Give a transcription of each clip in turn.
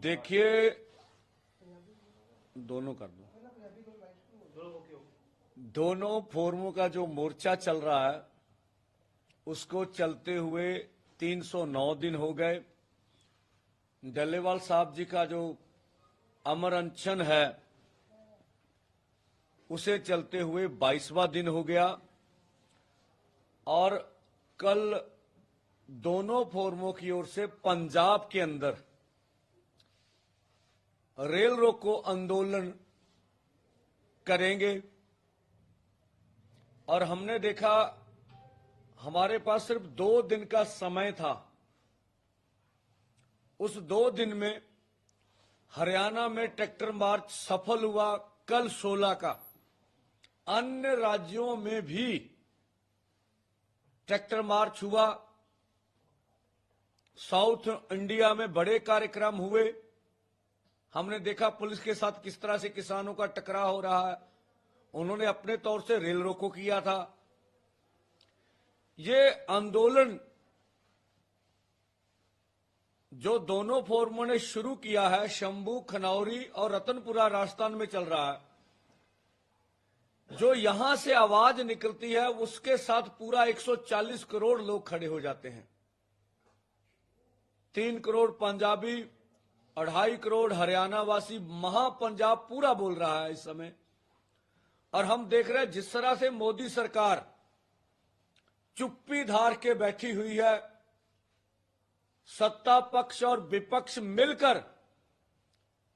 देखिए, दोनों कर दो। दोनों फोरमों का जो मोर्चा चल रहा है, उसको चलते हुए 309 दिन हो गए। डल्लेवाल साहब जी का जो अमर अनशन है, उसे चलते हुए बाईसवां दिन हो गया। और कल दोनों फोरमों की ओर से पंजाब के अंदर रेल रोको आंदोलन करेंगे। और हमने देखा, हमारे पास सिर्फ़ दो दिन का समय था। उस दो दिन में हरियाणा में ट्रैक्टर मार्च सफल हुआ कल 16 का। अन्य राज्यों में भी ट्रैक्टर मार्च हुआ। साउथ इंडिया में बड़े कार्यक्रम हुए। हमने देखा पुलिस के साथ किस तरह से किसानों का टकराव हो रहा है। उन्होंने अपने तौर से रेल रोको किया था। ये आंदोलन जो दोनों फोरमों ने शुरू किया है, शंभू, खनौरी और रतनपुरा राजस्थान में चल रहा है। जो यहाँ से आवाज़ निकलती है, उसके साथ पूरा 140 करोड़ लोग खड़े हो जाते हैं। तीन करोड़ पंजाबी अढ़ाई करोड़ हरियाणा वासी महापंजाब पूरा बोल रहा है इस समय। और हम देख रहे हैं जिस तरह से मोदी सरकार चुप्पी धार के बैठी हुई है, सत्ता पक्ष और विपक्ष मिलकर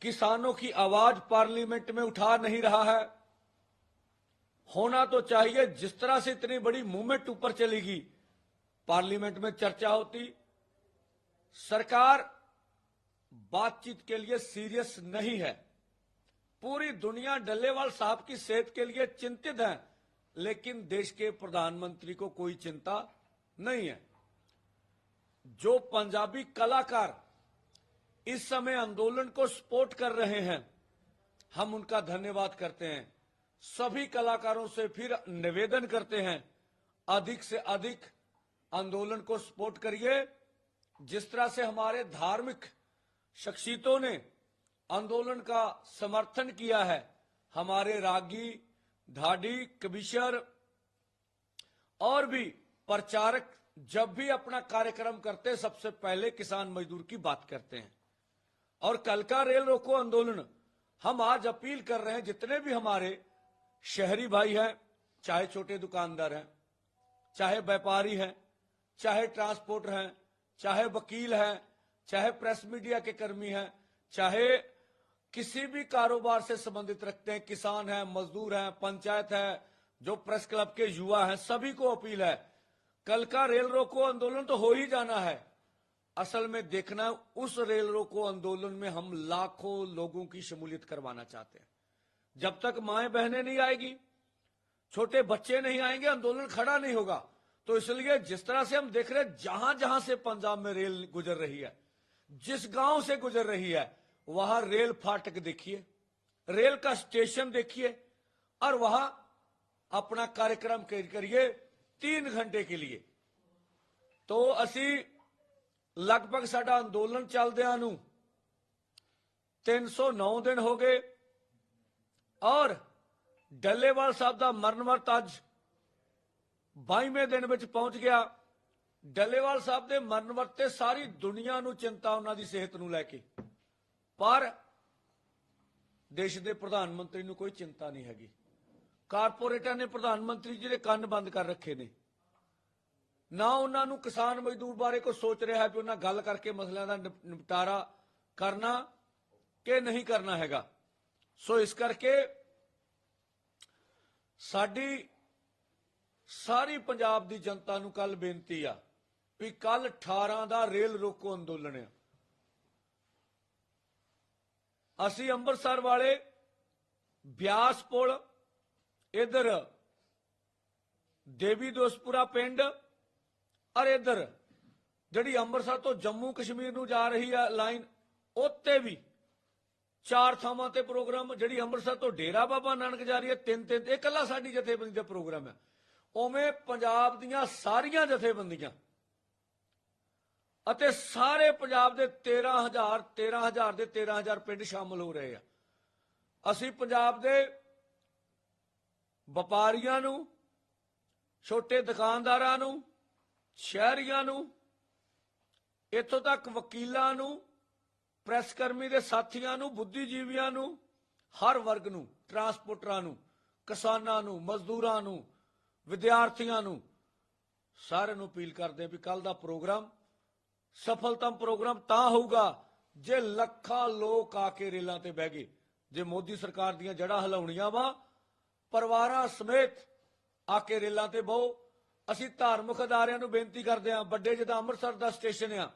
किसानों की आवाज़ पार्लियामेंट में उठा नहीं रहा है। होना तो चाहिए, जिस तरह से इतनी बड़ी मूवमेंट ऊपर चलेगी, पार्लियामेंट में चर्चा होती, सरकार बातचीत के लिए सीरियस नहीं है। पूरी दुनिया डल्लेवाल साहब की सेहत के लिए चिंतित है, लेकिन देश के प्रधानमंत्री को कोई चिंता नहीं है। जो पंजाबी कलाकार इस समय आंदोलन को सपोर्ट कर रहे हैं, हम उनका धन्यवाद करते हैं। सभी कलाकारों से फिर निवेदन करते हैं, अधिक से अधिक आंदोलन को सपोर्ट करिए। जिस तरह से हमारे धार्मिक शख्सियतों ने आंदोलन का समर्थन किया है। हमारे रागी धाडी कबिशर और भी प्रचारक जब भी अपना कार्यक्रम करते हैं, सबसे पहले किसान मजदूर की बात करते हैं। और कल का रेल रोको आंदोलन हम आज अपील कर रहे हैं जितने भी हमारे शहरी भाई हैं चाहे छोटे दुकानदार हैं चाहे व्यापारी हैं चाहे ट्रांसपोर्टर हैं चाहे वकील हैं चाहे प्रेस मीडिया के कर्मी हैं, चाहे किसी भी कारोबार से संबंधित रखते हैं, किसान हैं, मजदूर हैं, पंचायत है, जो प्रेस क्लब के युवा हैं, सभी को अपील है, कल का रेल रोको आंदोलन तो हो ही जाना है। असल में देखना, उस रेल रोको आंदोलन में हम लाखों लोगों की शमूलियत करवाना चाहते हैं। जब तक माए बहने नहीं आएगी, छोटे बच्चे नहीं आएँगे, आंदोलन खड़ा नहीं होगा। तो इसलिए जिस तरह से हम देख रहे हैं जहाँ जहाँ से पंजाब में रेल गुजर रही है जिस गांव से गुजर रही है वहां रेल फाटक देखिए रेल का स्टेशन देखिए और वहां अपना कार्यक्रम कर- करिए तीन घंटे के लिए तो ਅਸੀਂ ਲਗਭਗ ਸਾਡਾ ਅੰਦੋਲਨ ਚੱਲਦਿਆਂ ਨੂੰ 309 ਦਿਨ ਹੋ ਗਏ ਔਰ ਡੱਲੇਵਾਲ ਸਾਹਿਬ ਦਾ ਮਰਨ ਵਰਤ ਅੱਜ 22ਵੇਂ ਦਿਨ ਵਿੱਚ ਪਹੁੰਚ ਗਿਆ ਡੱਲੇਵਾਲ ਸਾਹਿਬ ਦੇ ਮਰਨ ਵਰਤੇ ਸਾਰੀ ਦੁਨੀਆ ਨੂੰ ਚਿੰਤਾ ਉਹਨਾਂ ਦੀ ਸਿਹਤ ਨੂੰ ਲੈ ਕੇ। ਪਰ ਦੇਸ਼ ਦੇ ਪ੍ਰਧਾਨ ਮੰਤਰੀ ਨੂੰ ਕੋਈ ਚਿੰਤਾ ਨਹੀਂ ਹੈਗੀ। ਕਾਰਪੋਰੇਟਾਂ ਨੇ ਪ੍ਰਧਾਨ ਮੰਤਰੀ ਜੀ ਦੇ ਕੰਨ ਬੰਦ ਕਰ ਰੱਖੇ ਨੇ। ਨਾ ਉਹਨਾਂ ਨੂੰ ਕਿਸਾਨ ਮਜ਼ਦੂਰ ਬਾਰੇ ਕੋਈ ਸੋਚ ਰਿਹਾ ਵੀ ਉਹਨਾਂ ਗੱਲ ਕਰਕੇ ਮਸਲਿਆਂ ਦਾ ਨਿਪ- ਨਿਪਟਾਰਾ ਕਰਨਾ ਕਿ ਨਹੀਂ ਕਰਨਾ ਹੈਗਾ। ਸੋ ਇਸ ਕਰਕੇ ਸਾਡੀ ਸਾਰੀ ਪੰਜਾਬ ਦੀ ਜਨਤਾ ਨੂੰ ਕੱਲ ਬੇਨਤੀ ਆ ਵੀ ਕੱਲ 18 ਦਾ ਰੇਲ ਰੋਕੋ ਅੰਦੋਲਨ ਆ। ਅਸੀਂ ਅੰਮ੍ਰਿਤਸਰ ਵਾਲੇ ਬਿਆਸ ਪੁਲ, ਇਧਰ ਦੇਵੀ ਦੋਸਪੁਰਾ ਪਿੰਡ, ਔਰ ਇਧਰ ਜਿਹੜੀ ਅੰਮ੍ਰਿਤਸਰ ਤੋਂ ਜੰਮੂ ਕਸ਼ਮੀਰ ਨੂੰ ਜਾ ਰਹੀ ਆ ਲਾਈਨ ਉੱਤੇ ਵੀ ਚਾਰ ਥਾਵਾਂ ਤੇ ਪ੍ਰੋਗਰਾਮ, ਜਿਹੜੀ ਅੰਮ੍ਰਿਤਸਰ ਤੋਂ ਡੇਰਾ ਬਾਬਾ ਨਾਨਕ ਜਾ ਰਹੀ ਹੈ ਤਿੰਨ ਤਿੰਨ, ਇਹ ਕੱਲਾ ਸਾਡੀ ਜਥੇਬੰਦੀ ਦਾ ਪ੍ਰੋਗਰਾਮ ਹੈ ਉਵੇਂ ਪੰਜਾਬ ਦੀਆਂ ਸਾਰੀਆਂ ਜਥੇਬੰਦੀਆਂ ਅਤੇ ਸਾਰੇ ਪੰਜਾਬ ਦੇ 13000 13000 ਦੇ 13000 ਪਿੰਡ ਸ਼ਾਮਲ ਹੋ ਰਹੇ ਆ। ਅਸੀਂ ਪੰਜਾਬ ਦੇ ਵਪਾਰੀਆਂ ਨੂੰ, ਛੋਟੇ ਦੁਕਾਨਦਾਰਾਂ ਨੂੰ, ਸ਼ਹਿਰੀਆਂ ਨੂੰ, ਇੱਥੋਂ ਤੱਕ ਵਕੀਲਾਂ ਨੂੰ ਪ੍ਰੈਸ ਕਰਮੀ ਦੇ ਸਾਥੀਆਂ ਨੂੰ, ਬੁੱਧੀਜੀਵੀਆਂ ਨੂੰ, ਹਰ ਵਰਗ ਨੂੰ, ਟਰਾਂਸਪੋਰਟਰਾਂ ਨੂੰ, ਕਿਸਾਨਾਂ ਨੂੰ, ਮਜ਼ਦੂਰਾਂ ਨੂੰ, ਵਿਦਿਆਰਥੀਆਂ ਨੂੰ, ਸਾਰਿਆਂ ਨੂੰ ਅਪੀਲ ਕਰਦੇ ਵੀ ਕੱਲ ਦਾ ਪ੍ਰੋਗਰਾਮ ਸਫਲਤਮ ਪ੍ਰੋਗਰਾਮ ਤਾਂ ਹੋਊਗਾ ਜੇ ਲੱਖਾਂ ਲੋਕ ਆ ਕੇ ਰੇਲਾਂ ਤੇ ਬਹਿ ਗਏ। ਜੇ ਮੋਦੀ ਸਰਕਾਰ ਦੀਆਂ ਜੜ੍ਹਾਂ ਹਿਲਾਉਣੀਆਂ ਵਾ, ਪਰਿਵਾਰਾਂ ਸਮੇਤ ਆ ਕੇ ਰੇਲਾਂ ਤੇ ਬਹੁ। ਅਸੀਂ ਧਾਰਮਿਕ ਅਦਾਰਿਆਂ ਨੂੰ ਬੇਨਤੀ ਕਰਦੇ ਹਾਂ, ਵੱਡੇ ਜਿੱਦਾਂ ਅੰਮ੍ਰਿਤਸਰ ਦਾ ਸਟੇਸ਼ਨ ਆ,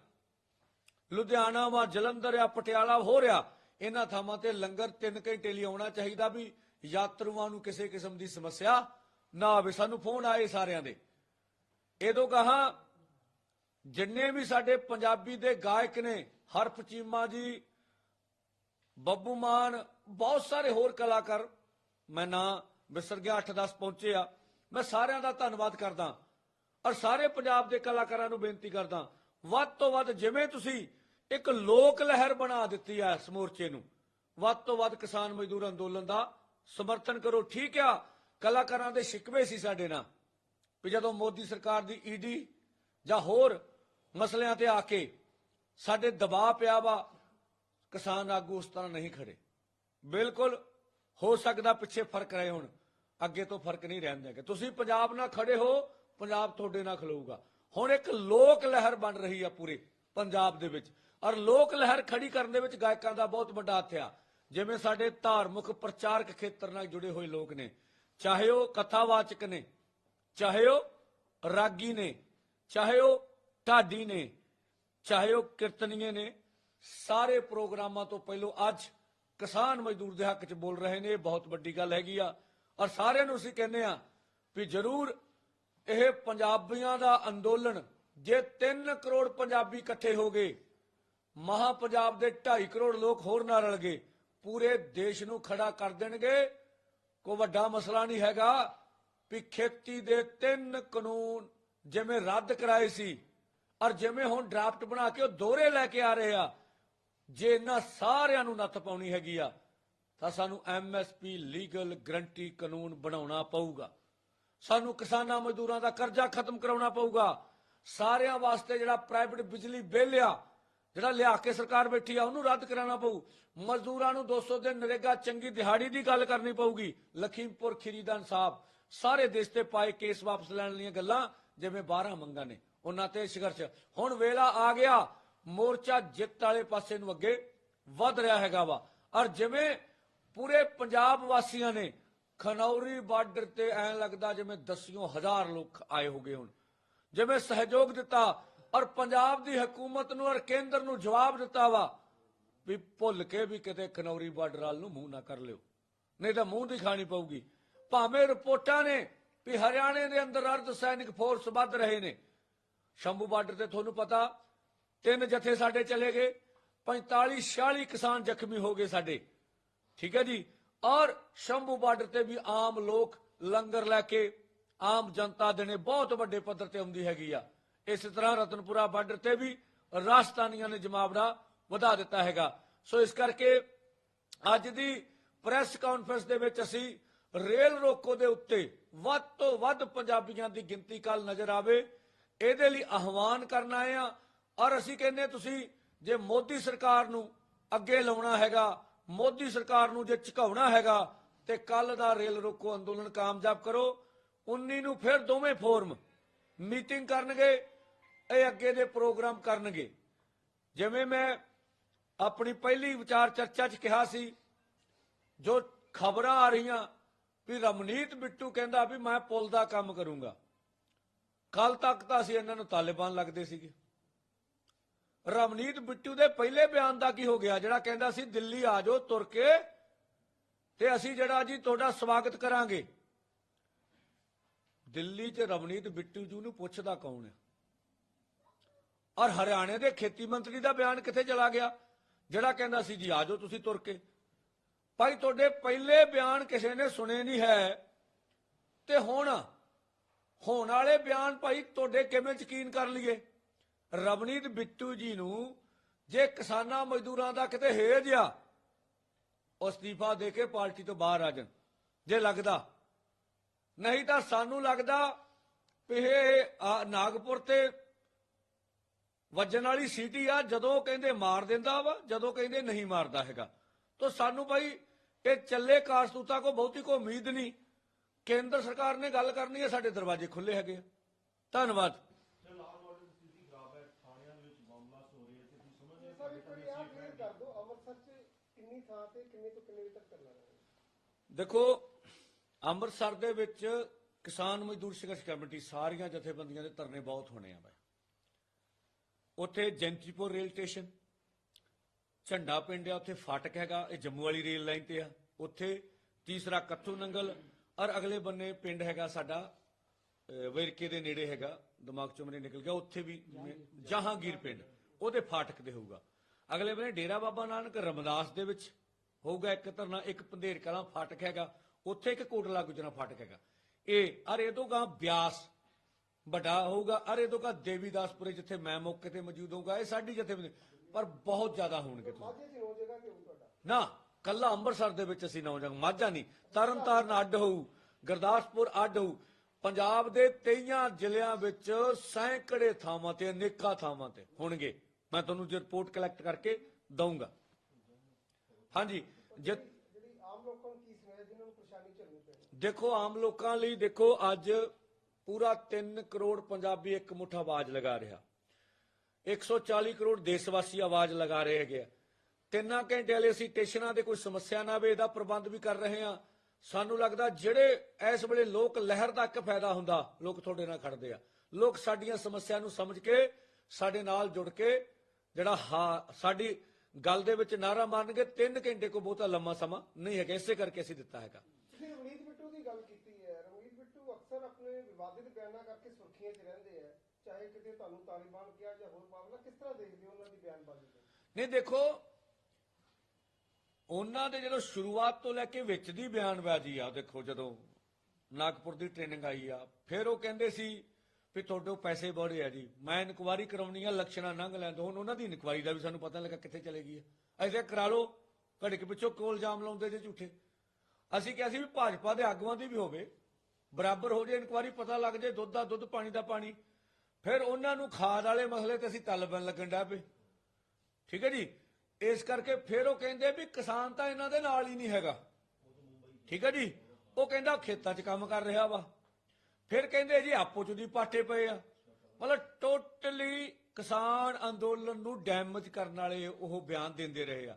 ਲੁਧਿਆਣਾ ਵਾ, ਜਲੰਧਰ ਆ, ਪਟਿਆਲਾ ਹੋ ਰਿਹਾ। ਇਹਨਾਂ ਥਾਵਾਂ ਤੇ ਲੰਗਰ 3 ਘੰਟੇ ਲਈ ਆਉਣਾ ਚਾਹੀਦਾ ਵੀ ਯਾਤਰੂਆਂ ਨੂੰ ਕਿਸੇ ਕਿਸਮ ਦੀ ਸਮੱਸਿਆ ਨਾ ਆਵੇ। ਸਾਨੂੰ ਫੋਨ ਆਏ ਸਾਰਿਆਂ ਦੇ। ਇਹਦੋਂ ਕਹਾ ਜਿੰਨੇ ਵੀ ਸਾਡੇ ਪੰਜਾਬੀ ਦੇ ਗਾਇਕ ਨੇ, ਹਰਫ ਚੀਮਾ ਜੀ, ਬੱਬੂ ਮਾਨ, ਬਹੁਤ ਸਾਰੇ ਹੋਰ ਕਲਾਕਾਰ, ਮੈਂ ਨਾ ਵਿਸਰ ਗਿਆ 8-10 ਪਹੁੰਚੇ ਆ। ਮੈਂ ਸਾਰਿਆਂ ਦਾ ਧੰਨਵਾਦ ਕਰਦਾ ਔਰ ਸਾਰੇ ਪੰਜਾਬ ਦੇ ਕਲਾਕਾਰਾਂ ਨੂੰ ਬੇਨਤੀ ਕਰਦਾ, ਵੱਧ ਤੋਂ ਵੱਧ ਜਿਵੇਂ ਤੁਸੀਂ ਇੱਕ ਲੋਕ ਲਹਿਰ ਬਣਾ ਦਿੱਤੀ ਆ ਇਸ ਮੋਰਚੇ ਨੂੰ, ਵੱਧ ਤੋਂ ਵੱਧ ਕਿਸਾਨ ਮਜ਼ਦੂਰ ਅੰਦੋਲਨ ਦਾ ਸਮਰਥਨ ਕਰੋ। ਠੀਕ ਆ, ਕਲਾਕਾਰਾਂ ਦੇ ਸ਼ਿਕਵੇ ਸੀ ਸਾਡੇ ਨਾਲ ਵੀ ਜਦੋਂ ਮੋਦੀ ਸਰਕਾਰ ਦੀ ਈਡੀ ਜਾਂ ਹੋਰ ਮਸਲਿਆਂ ਤੇ ਆ ਕੇ ਸਾਡੇ ਦਬਾਅ ਪਿਆ ਵਾ, ਕਿਸਾਨ ਆਗੂ ਉਸ ਤਰ੍ਹਾਂ ਨਹੀਂ ਖੜੇ। ਬਿਲਕੁਲ ਹੋ ਸਕਦਾ ਪਿੱਛੇ ਫ਼ਰਕ ਰਹੇ ਹੁਣ, ਅੱਗੇ ਤੋਂ ਫ਼ਰਕ ਨਹੀਂ ਰਹਿਣ ਦੇਗੇ ਤੁਸੀਂ ਪੰਜਾਬ ਨਾਲ ਖੜੇ ਹੋ, ਪੰਜਾਬ ਤੁਹਾਡੇ ਨਾਲ ਖਲੋਊਗਾ। ਹੁਣ ਇੱਕ ਲੋਕ ਲਹਿਰ ਬਣ ਰਹੀ ਆ ਪੂਰੇ ਪੰਜਾਬ ਦੇ ਵਿੱਚ। ਔਰ ਲੋਕ ਲਹਿਰ ਖੜੀ ਕਰਨ ਦੇ ਵਿੱਚ ਗਾਇਕਾਂ ਦਾ ਬਹੁਤ ਵੱਡਾ ਹੱਥ ਆ। ਜਿਵੇਂ ਸਾਡੇ ਧਾਰਮਿਕ ਪ੍ਰਚਾਰਕ ਖੇਤਰ ਨਾਲ ਜੁੜੇ ਹੋਏ ਲੋਕ ਨੇ। ਚਾਹੇ ਉਹ ਕਥਾਵਾਚਕ ਨੇ, ਚਾਹੇ ਉਹ ਰਾਗੀ ਨੇ, ਚਾਹੇ ਉਹ ਢਾਡੀ ਨੇ, ਚਾਹੇ ਉਹ ਕੀਰਤਨੀਏ ਨੇ, ਸਾਰੇ ਪ੍ਰੋਗਰਾਮਾਂ ਤੋਂ ਪਹਿਲਾਂ ਅੱਜ ਕਿਸਾਨ ਮਜ਼ਦੂਰ ਦੇ ਹੱਕ 'ਚ ਬੋਲ ਰਹੇ ਨੇ, ਇਹ ਬਹੁਤ ਵੱਡੀ ਗੱਲ ਹੈਗੀ ਆ। ਔਰ ਸਾਰਿਆਂ ਨੂੰ ਅਸੀਂ ਕਹਿੰਦੇ ਆ ਵੀ ਜ਼ਰੂਰ ਇਹ ਪੰਜਾਬੀਆਂ ਦਾ ਅੰਦੋਲਨ, ਜੇ 3 ਕਰੋੜ ਪੰਜਾਬੀ ਇਕੱਠੇ ਹੋ ਗਏ, ਮਹਾ ਪੰਜਾਬ ਦੇ 2.5 ਕਰੋੜ ਲੋਕ ਹੋਰ ਨਾਲ ਰਲ ਗਏ, ਪੂਰੇ ਦੇਸ਼ ਨੂੰ ਖੜਾ ਕਰ ਦੇਣਗੇ ਕੋ ਵੱਡਾ ਮਸਲਾ ਨਹੀਂ ਹੈਗਾ ਵੀ ਖੇਤੀ ਦੇ ਤਿੰਨ ਕਾਨੂੰਨ ਜਿਵੇਂ ਰੱਦ ਕਰਾਏ ਸੀ ਔਰ ਜਿਵੇਂ ਹੁਣ ਡਰਾਫਟ ਬਣਾ ਕੇ ਉਹ ਦੋਹਰੇ ਲੈ ਕੇ ਆ ਰਹੇ ਆ, ਜੇ ਇਹਨਾਂ ਸਾਰਿਆਂ ਨੂੰ ਨੱਥ ਪਾਉਣੀ ਹੈਗੀ ਆ, ਤਾਂ ਸਾਨੂੰ ਐਮਐਸਪੀ ਲੀਗਲ ਗਰੰਟੀ ਕਾਨੂੰਨ ਬਣਾਉਣਾ ਪਊਗਾ। ਸਾਨੂੰ ਕਿਸਾਨਾਂ ਮਜ਼ਦੂਰਾਂ ਦਾ ਕਰਜ਼ਾ ਖਤਮ ਕਰਾਉਣਾ ਪਊਗਾ। ਸਾਰਿਆਂ ਵਾਸਤੇ ਜਿਹੜਾ ਪ੍ਰਾਈਵੇਟ ਬਿਜਲੀ ਬਿੱਲ ਆ, ਜਿਹੜਾ ਲਿਆ ਕੇ ਸਰਕਾਰ ਬੈਠੀ ਆ, ਉਹਨੂੰ ਰੱਦ ਕਰਾਉਣਾ ਪਊ। ਮਜ਼ਦੂਰਾਂ ਨੂੰ 200 ਦਿਨ ਨਰੇਗਾ ਚੰਗੀ ਦਿਹਾੜੀ ਦੀ ਗੱਲ ਕਰਨੀ ਪਊਗੀ। ਲਖੀਮਪੁਰ ਖੀਰੀ ਦਾ ਇਨਸਾਫ। ਸਾਰੇ ਦੇਸ਼ ਤੇ ਪਾਏ ਕੇਸ ਵਾਪਸ ਲੈਣ ਦੀਆਂ ਗੱਲਾਂ, ਜਿਵੇਂ 12 ਮੰਗਾਂ ਨੇ। ਉਹਨਾਂ ਤੇ ਸੰਘਰਸ਼। ਹੁਣ ਵੇਲਾ ਆ ਗਿਆ, ਮੋਰਚਾ ਜਿੱਤ ਵਾਲੇ ਪਾਸੇ ਨੂੰ ਅੱਗੇ ਵੱਧ ਰਿਹਾ ਹੈਗਾ ਵਾ। ਔਰ ਜਿਵੇਂ ਪੂਰੇ ਪੰਜਾਬ ਵਾਸੀਆਂ ਨੇ ਖਨੌਰੀ ਬਾਰਡਰ ਤੇ ਐ ਲੱਗਦਾ ਜਿਵੇਂ ਦਸਿयों ਹਜ਼ਾਰ ਲੋਕ ਆਏ ਹੋਗੇ ਹੁਣ। ਜਿਵੇਂ ਸਹਿਯੋਗ ਦਿੱਤਾ ਔਰ ਪੰਜਾਬ ਦੀ ਹਕੂਮਤ ਨੂੰ ਔਰ ਕੇਂਦਰ ਨੂੰ ਜਵਾਬ ਦਿੱਤਾ ਵਾ ਵੀ ਭੁੱਲ ਕੇ ਵੀ ਕਿਤੇ ਖਨੌਰੀ ਬਾਰਡਰ ਵਾਲ ਨੂੰ ਮੂੰਹ ਨਾ ਕਰ ਲਿਓ। ਨਹੀਂ ਤਾਂ ਮੂੰਹ ਦੀ ਪਊਗੀ। ਭਾਵੇਂ ਰਿਪੋਰਟਾਂ ਨੇ ਵੀ ਹਰਿਆਣੇ ਦੇ ਅੰਦਰ ਅਰਧ ਸੈਨਿਕ ਫੋਰਸ ਵੱਧ ਰਹੇ ਨੇ ਸ਼ੰਭੂ ਬਾਰਡਰ ਤੇ ਤੁਹਾਨੂੰ ਪਤਾ, ਤਿੰਨ ਜਥੇ ਸਾਡੇ ਚਲੇ ਗਏ 45 46 ਕਿਸਾਨ ਜ਼ਖਮੀ ਹੋ ਗਏ ਸਾਡੇ। ਠੀਕ ਹੈ ਜੀ? ਔਰ ਸ਼ੰਭੂ ਬਾਰਡਰ ਤੇ ਵੀ ਆਮ ਲੋਕ ਲੰਗਰ ਲੈ ਕੇ, ਆਮ ਜਨਤਾ ਦੇ ਨੇ ਬਹੁਤ ਵੱਡੇ ਪੱਧਰ ਤੇ ਆਉਂਦੀ ਹੈਗੀ ਆ। ਇਸੇ ਤਰ੍ਹਾਂ ਰਤਨਪੁਰਾ ਬਾਰਡਰ ਤੇ ਵੀ ਰਾਜਸਥਾਨੀਆਂ ਨੇ ਜਮਾਵੜਾ ਵਧਾ ਦਿੱਤਾ ਹੈਗਾ। ਸੋ ਇਸ ਕਰਕੇ ਅੱਜ ਦੀ ਪ੍ਰੈਸ ਕਾਨਫਰੰਸ ਦੇ ਵਿੱਚ ਅਸੀਂ ਰੇਲ ਰੋਕੋ ਦੇ ਉੱਤੇ ਵੱਧ ਤੋਂ ਵੱਧ ਪੰਜਾਬੀਆਂ ਦੀ ਗਿਣਤੀ ਕੱਲ ਨਜ਼ਰ ਆਵੇ। ਇਹਦੇ ਲਈ ਆਹਵਾਨ ਕਰਨ ਆਏ ਆ ਔਰ ਅਸੀਂ ਕਹਿੰਦੇ ਤੁਸੀਂ ਜੇ ਮੋਦੀ ਸਰਕਾਰ ਨੂੰ ਅੱਗੇ ਲਾਉਣਾ ਹੈਗਾ, ਮੋਦੀ ਸਰਕਾਰ ਨੂੰ ਜੇ ਝੁਕਾਉਣਾ ਹੈਗਾ, ਤੇ ਕੱਲ ਦਾ ਰੇਲ ਰੋਕੋ ਅੰਦੋਲਨ ਕਾਮਯਾਬ ਕਰੋ। 19 ਨੂੰ ਫਿਰ ਦੋਵੇਂ ਫੋਰਮ ਮੀਟਿੰਗ ਕਰਨਗੇ, ਇਹ ਅੱਗੇ ਦੇ ਪ੍ਰੋਗਰਾਮ ਕਰਨਗੇ। ਜਿਵੇਂ ਮੈਂ ਆਪਣੀ ਪਹਿਲੀ ਵਿਚਾਰ ਚਰਚਾ 'ਚ ਕਿਹਾ ਸੀ, ਜੋ ਖਬਰਾਂ ਆ ਰਹੀਆਂ ਵੀ ਰਮਨੀਤ ਬਿੱਟੂ ਕਹਿੰਦਾ ਵੀ ਮੈਂ ਪੁਲ ਦਾ ਕੰਮ ਕਰੂੰਗਾ। ਕੱਲ ਤੱਕ ਤਾਂ ਅਸੀਂ ਇਹਨਾਂ ਨੂੰ ਤਾਲਿਬਾਨ ਲੱਗਦੇ ਸੀਗੇ। ਰਮਨੀਤ ਬਿੱਟੂ ਦੇ ਪਹਿਲੇ ਬਿਆਨ ਦਾ ਕੀ ਹੋ ਗਿਆ? ਜਿਹੜਾ ਕਹਿੰਦਾ ਸੀ, ਦਿੱਲੀ ਆ ਜਾਓ, ਤੁਰ ਕੇ ਤੇ ਅਸੀਂ ਜਿਹੜਾ ਜੀ ਤੁਹਾਡਾ ਸਵਾਗਤ ਕਰਾਂਗੇ। ਦਿੱਲੀ 'ਚ ਰਮਨੀਤ ਬਿੱਟੂ ਜੀ ਨੂੰ ਪੁੱਛਦਾ ਕੌਣ ਹੈ ਔਰ ਹਰਿਆਣੇ ਦੇ ਖੇਤੀ ਮੰਤਰੀ ਦਾ ਬਿਆਨ ਕਿੱਥੇ ਚਲਾ ਗਿਆ? ਜਿਹੜਾ ਕਹਿੰਦਾ ਸੀ, ਜੀ ਆ ਜਾਓ, ਤੁਸੀਂ ਤੁਰ ਕੇ। ਭਾਈ, ਤੁਹਾਡੇ ਪਹਿਲੇ ਬਿਆਨ ਕਿਸੇ ਨੇ ਸੁਣੇ ਨਹੀਂ ਹੈ ਤੇ ਹੁਣ ਹੋਣ ਵਾਲੇ ਬਿਆਨ ਭਾਈ ਤੁਹਾਡੇ ਕਿਵੇਂ ਯਕੀਨ ਕਰ ਲਈਏ? ਰਵਨੀਤ ਬਿੱਟੂ ਜੀ ਨੂੰ ਜੇ ਕਿਸਾਨਾਂ ਮਜ਼ਦੂਰਾਂ ਦਾ ਕਿਤੇ ਹੇਜ ਆ, ਉਹ ਅਸਤੀਫਾ ਦੇ ਕੇ ਪਾਰਟੀ ਤੋਂ ਬਾਹਰ ਆ ਜਾਣ। ਜੇ ਲੱਗਦਾ, ਨਹੀਂ ਤਾਂ ਸਾਨੂੰ ਲੱਗਦਾ ਵੀ ਇਹ ਨਾਗਪੁਰ ਤੇ ਵੱਜਣ ਵਾਲੀ ਸੀਟੀ ਆ, ਜਦੋਂ ਕਹਿੰਦੇ ਮਾਰ ਦਿੰਦਾ ਵਾ, ਜਦੋਂ ਕਹਿੰਦੇ ਨਹੀਂ ਮਾਰਦਾ ਹੈਗਾ। ਤਾਂ ਸਾਨੂੰ ਭਾਈ ਇਹ ਚੱਲੇ ਕਾਰਤੂਤਾ ਕੋ ਬਹੁਤੀ ਕੋ ਉਮੀਦ ਨਹੀਂ। ਕੇਂਦਰ ਸਰਕਾਰ ਨੇ ਗੱਲ ਕਰਨੀ ਹੈ, ਸਾਡੇ ਦਰਵਾਜ਼ੇ ਖੁੱਲੇ ਹੈਗੇ ਆ। ਧੰਨਵਾਦ। ਦੇਖੋ, ਅੰਮ੍ਰਿਤਸਰ ਦੇ ਵਿੱਚ ਕਿਸਾਨ ਮਜ਼ਦੂਰ ਸੰਘਰਸ਼ ਕਮੇਟੀ ਸਾਰੀਆਂ ਜਥੇਬੰਦੀਆਂ ਦੇ ਧਰਨੇ ਬਹੁਤ ਹੋਣੇ ਆ ਬਾਈ। ਉੱਥੇ ਜੈਂਤੀਪੁਰ ਰੇਲ ਸਟੇਸ਼ਨ, ਝੰਡਾ ਪਿੰਡ ਆ, ਉੱਥੇ ਫਾਟਕ ਹੈਗਾ, ਇਹ ਜੰਮੂ ਵਾਲੀ ਰੇਲ ਲਾਈਨ ਤੇ ਆ। ਉੱਥੇ ਤੀਸਰਾ ਕੱਥੂ ਨੰਗਲ ਔਰ ਅਗਲੇ ਬੰਨੇ ਪਿੰਡ ਹੈਗਾ ਸਾਡਾ ਵੇਰਕੇ ਦੇ ਨੇੜੇ ਹੈਗਾ ਦਿਮਾਗ ਚੋਂ ਮੇਰੇ ਨਿਕਲ ਗਿਆ ਉੱਥੇ ਵੀ ਜਹਾਂਗੀਰ ਪਿੰਡ ਉਹਦੇ ਫਾਟਕ ਤੇ ਹੋਊਗਾ। ਅਗਲੇ ਬੰਨੇ ਡੇਰਾ ਬਾਬਾ ਨਾਨਕ ਰਮਦਾਸ ਦੇ ਵਿੱਚ ਹੋਊਗਾ ਇੱਕ ਧਰਨਾ ਇੱਕ ਪੰਧੇਰ ਕਲਾਂ ਫਾਟਕ ਹੈਗਾ ਉੱਥੇ ਇੱਕ ਕੋਟਲਾ ਗੁਜਰਾ ਫਾਟਕ ਹੈਗਾ। ਇਹ ਅਰ ਇਹ ਤੋਂ ਗਾਂ ਬਿਆਸ ਵੱਡਾ ਹੋਊਗਾ ਅਰੇ ਤੋਂ ਕਾ ਦੇਵੀਦਾਸਪੁਰੇ ਜਿੱਥੇ ਮੈਂ ਮੌਕੇ ਤੇ ਮੌਜੂਦ ਹੋਊਗਾ ਇਹ ਸਾਡੀ ਜਥੇਬੰਦੀ ਪਰ ਬਹੁਤ ਜ਼ਿਆਦਾ ਹੋਣਗੇ ਤੁਸੀਂ। ਨੌ ਕੱਲਾ ਅੰਮ੍ਰਿਤਸਰ ਦੇ ਵਿੱਚ ਅਸੀਂ ਨੌ ਜੰਗ ਮਾਝਾ ਨਹੀਂ ਤਰਨਤਾਰਨ ਅੱਡ ਹੋਊ ਗੁਰਦਾਸਪੁਰ ਅੱਡ ਹੋਊ ਪੰਜਾਬ ਦੇ 23 ਜ਼ਿਲ੍ਹਿਆਂ ਵਿੱਚ ਸੈਂਕੜੇ ਥਾਵਾਂ ਤੇ ਅਨੇਕਾਂ ਥਾਵਾਂ ਤੇ ਹੋਣਗੇ। ਮੈਂ ਤੁਹਾਨੂੰ ਜੇ ਰਿਪੋਰਟ ਕਲੈਕਟ ਕਰਕੇ ਦਊਂਗਾ। ਹਾਂਜੀ ਜੇ ਦੇਖੋ ਆਮ ਲੋਕਾਂ ਲਈ ਦੇਖੋ ਅੱਜ ਪੂਰਾ 3 ਕਰੋੜ ਪੰਜਾਬੀ ਇੱਕ ਮੁੱਠ ਆਵਾਜ਼ ਲਗਾ ਰਿਹਾ। 140 ਕਰੋੜ ਦੇਸ਼ ਵਾਸੀ ਆਵਾਜ਼ ਲਗਾ ਰਹੇ ਹੈਗੇ ਆ। ਤਿੰਨਾਂ ਘੰਟੇ ਵਾਲੇ ਅਸੀਂ ਸਟੇਸ਼ਨਾਂ ਦੇ ਕੋਈ ਸਮੱਸਿਆ ਨਾ ਆਵੇ ਇਹਦਾ ਪ੍ਰਬੰਧ ਵੀ ਕਰ ਰਹੇ ਆ ਸਾਨੂੰ ਲੱਗਦਾ ਜਿਹੜੇ ਇਸ ਵੇਲੇ ਲੋਕ ਲਹਿਰ ਦਾ ਇੱਕ ਫਾਇਦਾ ਹੁੰਦਾ ਲੋਕ ਤੁਹਾਡੇ ਨਾਲ ਖੜਦੇ ਆ। ਲੋਕ ਸਾਡੀਆਂ ਸਮੱਸਿਆ ਨੂੰ ਸਮਝ ਕੇ ਸਾਡੇ ਨਾਲ ਜੁੜ ਕੇ ਜਿਹੜਾ ਹਾਂ ਸਾਡੀ ਗੱਲ ਦੇ ਵਿੱਚ ਨਾਰਾ ਮਾਰਨਗੇ 3 ਘੰਟੇ ਕੋ ਬਹੁਤਾ ਲੰਮਾ ਸਮਾਂ ਨਹੀਂ ਹੈਗਾ ਇਸੇ ਕਰਕੇ ਅਸੀਂ ਦਿੱਤਾ ਹੈਗਾ। ਤੁਸੀਂ ਰਵਨੀਤ ਬਿੱਟੂ ਦੀ ਗੱਲ ਕੀਤੀ ਹੈ। ਰਵਨੀਤ ਬਿੱਟੂ ਅਕਸਰ ਆਪਣੇ ਵਿਵਾਦਿਤ ਬਿਆਨਾਂ ਕਰਕੇ ਸੁਰਖੀਆਂ 'ਚ ਰਹਿੰਦੇ ਆ। ਚਾਹੇ ਕਿਤੇ ਤੁਹਾਨੂੰ ਤਾਲਿਬਾਨ ਕਿਹਾ ਜਾਂ ਹੋਰ ਮਾਮਲਾ ਕਿਸ ਤਰ੍ਹਾਂ ਦੇਖਦੇ ਹੋ ਉਹਨਾਂ ਦੀ ਬਿਆਨਬਾਜ਼ੀ? ਨੂੰ ਨਹੀਂ ਦੇਖੋ ਉਹਨਾਂ ਦੇ ਜਦੋਂ ਸ਼ੁਰੂਆਤ ਤੋਂ ਲੈ ਕੇ ਵਿੱਚ ਦੀ ਬਿਆਨਬਾਜ਼ੀ ਆ, ਦੇਖੋ ਜਦੋਂ ਨਾਗਪੁਰ ਦੀ ਟ੍ਰੇਨਿੰਗ ਆਈ ਆ, ਫਿਰ ਉਹ ਕਹਿੰਦੇ ਸੀ ਵੀ ਤੁਹਾਡੇ ਪੈਸੇ ਬੜੇ ਆ ਜੀ। ਮੈਂ ਇਨਕੁਆਰੀ ਕਰਾਉਣੀ ਆ, ਲਕਸ਼ਣਾ ਲੰਘ ਲੈਂਦੇ ਹੁਣ, ਉਹਨਾਂ ਦੀ ਇਨਕੁਆਰੀ ਦਾ ਵੀ ਸਾਨੂੰ ਪਤਾ ਨਹੀਂ ਲੱਗਾ ਕਿੱਥੇ ਚਲੇ ਗਈ ਆ। ਐਸੇ ਕਰਾ ਲਓ, ਘੜਕ ਪਿੱਛੋਂ ਕੋਲ ਜਾਮ ਲਾਉਂਦੇ ਜੇ ਝੂਠੇ। ਅਸੀਂ ਕਿਹਾ ਸੀ ਵੀ ਭਾਜਪਾ ਦੇ ਆਗੂਆਂ ਦੀ ਵੀ ਹੋਵੇ, ਬਰਾਬਰ ਹੋ ਜੇ ਇਨਕੁਆਰੀ, ਪਤਾ ਲੱਗ ਜੇ ਦੁੱਧ ਦਾ ਦੁੱਧ, ਪਾਣੀ ਦਾ ਪਾਣੀ। ਫਿਰ ਉਹਨਾਂ ਨੂੰ ਖਾਦ ਵਾਲੇ ਮਸਲੇ ਤੇ ਅਸੀਂ ਤਲਬਨ ਲੱਗਣ ਡਿਆ ਪਏ। ਠੀਕ ਹੈ ਜੀ? ਇਸ ਕਰਕੇ ਫਿਰ ਉਹ ਕਹਿੰਦੇ ਵੀ ਕਿਸਾਨ ਤਾਂ ਇਹਨਾਂ ਦੇ ਨਾਲ ਹੀ ਨਹੀਂ ਹੈਗਾ। ਠੀਕ ਹੈ ਜੀ? ਉਹ ਕਹਿੰਦਾ ਖੇਤਾਂ 'ਚ ਕੰਮ ਕਰ ਰਿਹਾ ਵਾ। ਫਿਰ ਕਹਿੰਦੇ ਜੀ ਆਪੋ ਚ ਦੀ ਪਾਟੇ ਪਏ ਆ। ਮਤਲਬ ਟੋਟਲੀ ਕਿਸਾਨ ਅੰਦੋਲਨ ਨੂੰ ਡੈਮੇਜ ਕਰਨ ਵਾਲੇ ਉਹ ਬਿਆਨ ਦਿੰਦੇ ਰਹੇ ਆ।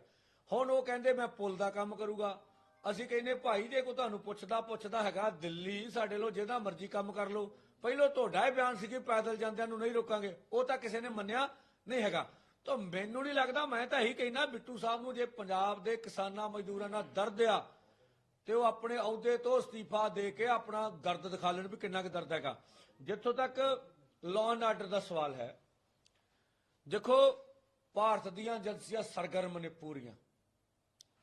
ਹੁਣ ਉਹ ਕਹਿੰਦੇ ਮੈਂ ਪੁਲ ਦਾ ਕੰਮ ਕਰੂਗਾ। ਅਸੀਂ ਕਹਿੰਦੇ ਭਾਈ ਜੇ ਕੋ ਤੁਹਾਨੂੰ ਪੁੱਛਦਾ ਪੁੱਛਦਾ ਹੈਗਾ, ਦਿੱਲੀ ਸਾਡੇ ਲੋ ਜਿਹਦਾ ਮਰਜ਼ੀ ਕੰਮ ਕਰ ਲੋ ਪਹਿਲਾਂ ਤੁਹਾਡਾ ਇਹ ਬਿਆਨ ਸੀ ਕਿ ਪੈਦਲ ਜਾਂਦਿਆਂ ਨੂੰ ਨਹੀਂ ਰੋਕਾਂਗੇ। ਉਹ ਤਾਂ ਕਿਸੇ ਨੇ ਮੰਨਿਆ ਨਹੀਂ ਹੈਗਾ। ਤਾਂ ਮੈਨੂੰ ਨਹੀਂ ਲੱਗਦਾ, ਮੈਂ ਤਾਂ ਇਹੀ ਕਹਿਣਾ ਬਿੱਟੂ ਸਾਹਿਬ ਨੂੰ ਜੇ ਪੰਜਾਬ ਦੇ ਕਿਸਾਨਾਂ ਮਜ਼ਦੂਰਾਂ ਨਾਲ ਦਰਦ ਆ, ਤੇ ਉਹ ਆਪਣੇ ਅਹੁਦੇ ਤੋਂ ਅਸਤੀਫਾ ਦੇ ਕੇ ਆਪਣਾ ਦਰਦ ਦਿਖਾ ਲੈਣ ਵੀ ਕਿੰਨਾ ਕੁ ਦਰਦ ਹੈਗਾ। ਜਿੱਥੋਂ ਤੱਕ ਲਾਅ ਐਂਡ ਆਰਡਰ ਦਾ ਸਵਾਲ ਹੈ, ਦੇਖੋ ਭਾਰਤ ਦੀਆਂ ਏਜੰਸੀਆਂ ਸਰਗਰਮ ਨੇ ਪੂਰੀਆਂ।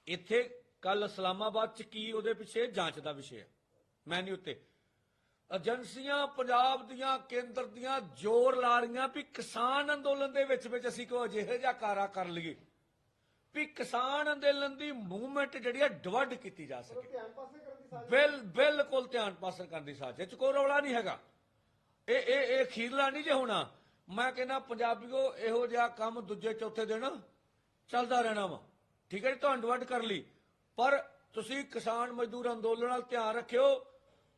ਇੱਥੇ ਕੱਲ ਇਸਲਾਮਾਬਾਦ ਚ ਕੀ ਉਹਦੇ ਪਿੱਛੇ ਜਾਂਚ ਦਾ ਵਿਸ਼ੇ ਹੈ? ਮੈਂ ਨਹੀਂ ਉੱਤੇ। ਏਜੰਸੀਆਂ ਪੰਜਾਬ ਦੀਆਂ ਕੇਂਦਰ ਦੀਆਂ ਜ਼ੋਰ ਲਾ ਰਹੀਆਂ ਵੀ ਕਿਸਾਨ ਅੰਦੋਲਨ ਦੇ ਵਿੱਚ ਵਿੱਚ ਅਸੀਂ ਕੋਈ ਅਜਿਹੇ ਜਿਹਾ ਕਾਰਾ ਕਰ ਲਈਏ ਵੀ ਕਿਸਾਨ ਅੰਦੋਲਨ ਦੀ ਮੂਵਮੈਂਟ ਜਿਹੜੀ ਹੈ ਡਿਵਰਟ ਕੀਤੀ ਜਾ ਸਕੇ। ਬਿਲ ਬਿਲਕੁਲ ਧਿਆਨ ਪਾਸਰ ਕਰਨ ਦੀ ਸਾਜ਼ਿਸ਼। ਕੋਈ ਰੌਲਾ ਨਹੀਂ ਹੈਗਾ। ਇਹ ਇਹ ਇਹ ਖੀਰਲਾ ਨਹੀਂ ਜੇ ਹੋਣਾ। ਮੈਂ ਕਹਿੰਦਾ ਪੰਜਾਬੀਓ ਇਹੋ ਜਿਹਾ ਕੰਮ ਦੂਜੇ ਚੌਥੇ ਦਿਨ ਚੱਲਦਾ ਰਹਿਣਾ ਵਾ। ਠੀਕ ਹੈ ਜੀ? ਤੁਹਾਨੂੰ ਡਿਵਰਟ ਕਰ ਲਈ। ਪਰ ਤੁਸੀਂ ਕਿਸਾਨ ਮਜ਼ਦੂਰ ਅੰਦੋਲਨ ਨਾਲ ਧਿਆਨ ਰੱਖਿਓ।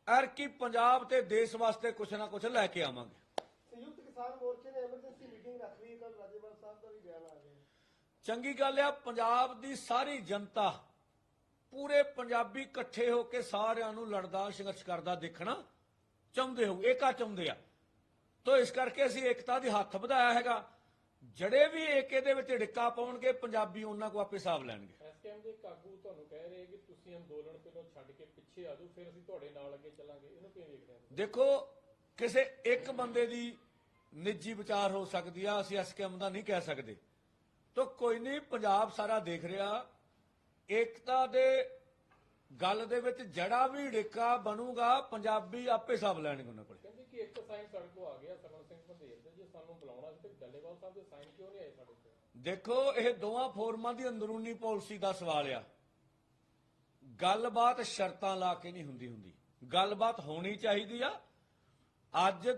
ਐਰ ਕੀ ਪੰਜਾਬ ਤੇ ਦੇਸ਼ ਵਾਸਤੇ ਕੁਛ ਨਾ ਕੁਛ ਲੈ ਕੇ ਆਵਾਂਗੇ। ਸੰਯੁਕਤ ਕਿਸਾਨ ਮੋਰਚੇ ਨੇ ਐਮਰਜੈਂਸੀ ਮੀਟਿੰਗ ਰੱਖ ਲਈ ਕੱਲ ਰਾਜੇਵਾਲ ਸਾਹਿਬ ਦਾ ਵੀ ਬਿਆਨ ਆ ਗਿਆ। ਚੰਗੀ ਗੱਲ ਆ ਪੰਜਾਬ ਦੀ ਸਾਰੀ ਜਨਤਾ ਪੂਰੇ ਪੰਜਾਬੀ ਇਕੱਠੇ ਹੋ ਕੇ ਸਾਰਿਆਂ ਨੂੰ ਲੜਦਾ ਸੰਘਰਸ਼ ਕਰਦਾ ਦੇਖਣਾ ਚਾਹੁੰਦੇ ਹੋ ਏਕਾ ਚਾਹੁੰਦੇ ਆ? ਤੋ ਇਸ ਕਰਕੇ ਅਸੀਂ ਏਕਤਾ ਦੇ ਹੱਥ ਵਧਾਇਆ ਹੈਗਾ। ਜੜੇ ਵੀ ਏਕੇ ਦੇ ਵਿੱਚ ਢਿੱਕਾ ਪਾਉਣਗੇ ਪੰਜਾਬੀ ਉਹਨਾਂ ਕੋ ਆਪੇ ਹਿਸਾਬ ਲੈਣਗੇ। ਐਸਕੇਐਮ ਦੇ ਕਾਗੂ ਤੁਹਾਨੂੰ ਕਹਿ ਰਹੇ ਕਿ ਤੁਸੀਂ ਅੰਦੋਲਨ ਪਹਿਲਾਂ ਛੱਡ ਕੇ ਪਿੱਛੇ ਆ ਜਾਓ ਫਿਰ ਅਸੀਂ ਤੁਹਾਡੇ ਨਾਲ ਅੱਗੇ ਚੱਲਾਂਗੇ। ਇਹਨੂੰ ਕਿਵੇਂ ਦੇਖਦੇ ਹੋ? ਦੇਖੋ ਕਿਸੇ ਇੱਕ ਬੰਦੇ ਦੀ ਨਿੱਜੀ ਵਿਚਾਰ ਹੋ ਸਕਦੀ ਆ ਅਸੀਂ ਐਸਕੇਐਮ ਦਾ ਨਹੀਂ ਕਹਿ ਸਕਦੇ। ਤੋ ਕੋਈ ਨਹੀਂ ਪੰਜਾਬ ਸਾਰਾ ਦੇਖ ਰਿਹਾ। ਏਕਤਾ ਦੇ ਗੱਲ ਦੇ ਵਿੱਚ ਜੜਾ ਵੀ ਢਿੱਕਾ ਬਣੂਗਾ ਪੰਜਾਬੀ ਆਪੇ ਹਿਸਾਬ ਲੈਣਗੇ ਉਹਨਾਂ ਕੋਲੇ। ਕਹਿੰਦੇ ਕਿ ਇੱਕ ਸਾਈਨ ਸਾਡੇ ਕੋਲ ਆ ਗਿਆ ਸਰਵਨ ਸਿੰਘ ਪੰਧੇਰ ਦੇ ਜੇ ਸਾਨੂੰ ਬੁਲਾਉਣਾ ਸੀ ਤੇ ਡੱਲੇਵਾਲ ਸਾਹਿਬ ਦੇ ਸਾਈਨ ਕਿਉਂ ਨਹੀਂ ਆਏ ਸਾਡੇ ਕੋਲ? ਦੇਖੋ, ਇਹ ਦੋਵਾਂ ਫੋਰਮਾਂ ਦੀ ਅੰਦਰੂਨੀ ਪਾਲਿਸੀ ਦਾ ਸਵਾਲ ਆ। ਗੱਲਬਾਤ ਸ਼ਰਤਾਂ ਲਾ ਕੇ ਨਹੀਂ ਹੁੰਦੀ ਹੁੰਦੀ। ਗੱਲਬਾਤ ਹੋਣੀ ਚਾਹੀਦੀ ਆ। ਅੱਜ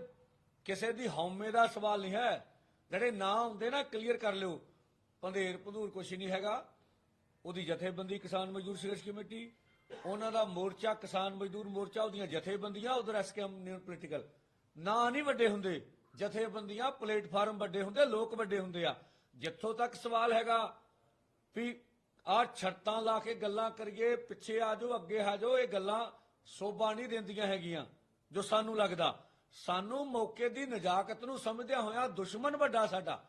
ਕਿਸੇ ਦੀ ਹਉਮੈ ਦਾ ਸਵਾਲ ਨਹੀਂ ਹੈ। ਜਿਹੜੇ ਨਾਂ ਹੁੰਦੇ ਨਾ, ਕਲੀਅਰ ਕਰ ਲਿਓ। ਪੰਧੇਰ ਭਦੂਰ ਕੁਛ ਨਹੀਂ ਹੈਗਾ। ਉਹਦੀ ਜਥੇਬੰਦੀ ਕਿਸਾਨ ਮਜ਼ਦੂਰ ਸੰਘਰਸ਼ ਕਮੇਟੀ, ਉਹਨਾਂ ਦਾ ਮੋਰਚਾ ਕਿਸਾਨ ਮਜ਼ਦੂਰ ਮੋਰਚਾ, ਉਹਦੀਆਂ ਜਥੇਬੰਦੀਆਂ, ਉਧਰ ਐਸਕੇਐਮ ਨਿਊ ਪੋਲੀਟੀਕਲ ਨਾਂ ਨਹੀਂ ਵੱਡੇ ਹੁੰਦੇ। ਜਥੇਬੰਦੀਆਂ ਪਲੇਟਫਾਰਮ ਵੱਡੇ ਹੁੰਦੇ, ਲੋਕ ਵੱਡੇ ਹੁੰਦੇ ਆ। ਜਿੱਥੋਂ ਤੱਕ ਸਵਾਲ ਹੈਗਾ ਵੀ ਆਹ ਛੱਤਾਂ ਲਾ ਕੇ ਗੱਲਾਂ ਕਰੀਏ, ਪਿੱਛੇ ਆ ਜਾਓ, ਅੱਗੇ ਆ ਜਾਓ, ਇਹ ਗੱਲਾਂ ਸੋਭਾ ਨਹੀਂ ਦਿੰਦੀਆਂ ਹੈਗੀਆਂ ਜੋ ਸਾਨੂੰ ਲੱਗਦਾ। ਸਾਨੂੰ ਮੌਕੇ ਦੀ ਨਜਾਕਤ ਨੂੰ ਸਮਝਦਿਆਂ ਹੋਇਆ ਦੁਸ਼ਮਣ ਵੱਡਾ ਸਾਡਾ।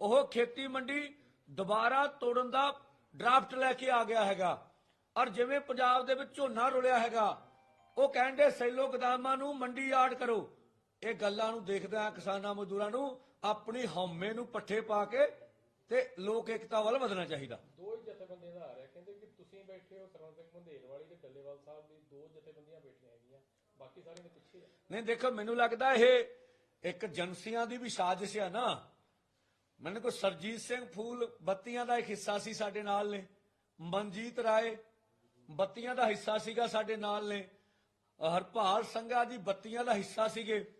ਉਹ ਖੇਤੀ ਮੰਡੀ ਦੁਬਾਰਾ ਤੋੜਨ ਦਾ ਡਰਾਫਟ ਲੈ ਕੇ ਆ ਗਿਆ ਹੈਗਾ। ਔਰ ਜਿਵੇਂ ਪੰਜਾਬ ਦੇ ਵਿੱਚ ਝੋਨਾ ਰੁਲਿਆ ਹੈਗਾ, ਉਹ ਕਹਿੰਦੇ ਸੈਲੋ ਗਦਾਮਾਂ ਨੂੰ ਮੰਡੀ ਆੜ ਕਰੋ। ਇਹ ਗੱਲਾਂ ਨੂੰ ਦੇਖਦਿਆਂ ਕਿਸਾਨਾਂ ਮਜ਼ਦੂਰਾਂ ਨੂੰ ਆਪਣੀ ਹਉਮੈ ਨੂੰ ਪੱਠੇ ਪਾ ਕੇ ਤੇ ਲੋਕ ਏਕਤਾ ਵੱਲ ਵਧਣਾ ਚਾਹੀਦਾ। ਦੋ ਹੀ ਜਥੇਬੰਦੀਆਂ ਦਾ ਆ ਰਿਹਾ ਕਹਿੰਦੇ ਕਿ ਤੁਸੀਂ ਬੈਠੇ ਹੋ ਸਰਵਨ ਸਿੰਘ ਪੰਧੇਰ ਵਾਲੀ ਤੇ ਡੱਲੇਵਾਲ ਸਾਹਿਬ ਦੀ ਦੋ ਜਥੇਬੰਦੀਆਂ ਬੈਠੀਆਂ ਹੈਗੀਆਂ। ਬਾਕੀ ਸਾਰੇ ਦੇ ਪਿੱਛੇ ਆ। ਨਹੀਂ ਦੇਖੋ ਮੈਨੂੰ ਲੱਗਦਾ ਇਹ ਇੱਕ ਏਜੰਸੀਆਂ ਦੀ ਵੀ ਸਾਜ਼ਿਸ਼ ਹੈ ਨਾ। ਮੈਨੂੰ ਕੋ ਸਰਜੀਤ ਸਿੰਘ ਫੂਲ ਬੱਤੀਆਂ ਦਾ ਇੱਕ ਹਿੱਸਾ ਸੀ ਸਾਡੇ ਨਾਲ ਨੇ। ਮਨਜੀਤ ਰਾਏ ਬੱਤੀਆਂ ਦਾ ਹਿੱਸਾ ਸੀਗਾ ਸਾਡੇ ਨਾਲ ਨੇ। ਹਰਪਾਲ ਸੰਘਾ ਜੀ ਬੱਤੀਆਂ ਦਾ ਹਿੱਸਾ ਸੀਗੇ।